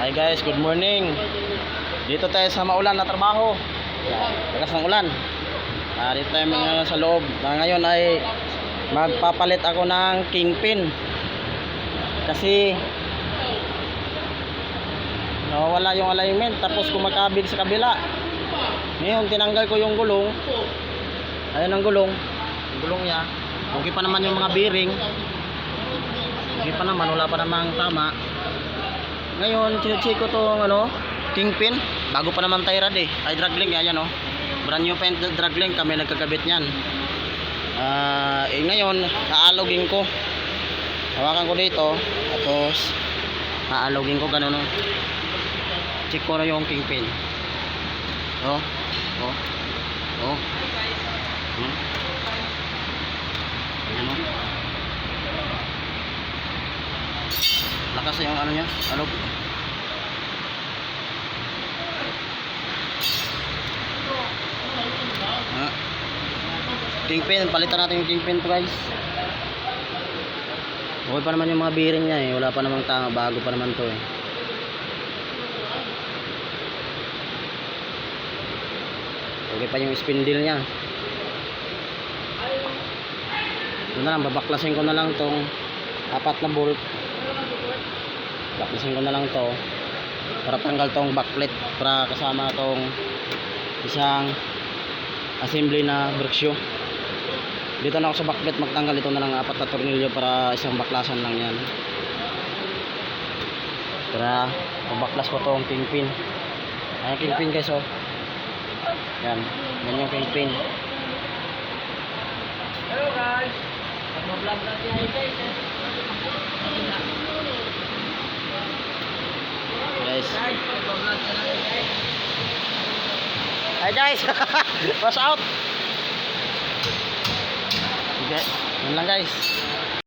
Hi guys, good morning. Dito tayo sa maulan na trabaho. Lakas ng ulan. Ah, dito tayo ngayon sa loob. Ah, ngayon ay magpapalit ako ng kingpin. Kasi nawawala yung alignment tapos kumakabig sa kabila. Ngayon tinanggal ko yung gulong. Ayan ang gulong. Gulong niya. Okay pa naman yung mga bearing. Okay pa naman, wala pa namang tama. Ngayon, chinecheck ko tong ano, kingpin. Bago pa naman tie rod eh. Ay drag link, ayan oh. Brand new paint drag link, kami nagkakabit niyan. Ah, eh, ngayon, aalogin ko. Hawakan ko dito, tapos aalogin ko ganun oh. Check ko na yung kingpin. Oh, oh, oh. Hmm. Ayan Lakas yung ano niya, alog. Ah. Kingpin, palitan natin yung kingpin to guys. Okay pa naman yung mga bearing niya eh. Wala pa namang tama, bago pa naman to eh. Okay pa yung spindle niya. Ito na lang, babaklasin ko na lang tong apat na bolt. Baklasin ko na lang to para tanggal tong backplate para kasama tong isang assembly na brake. Dito na ako sa backplate magtanggal ito na lang apat na tornilyo para isang baklasan lang yan. Para pabaklas ko tong kingpin. Ayan kingpin guys oh. Yan, yan yung kingpin. Hello guys! Mag-vlog na siya guys. Guys. Guys, mag-vlog ka na guys. Hi guys. Watch out. Okay, yun lang guys.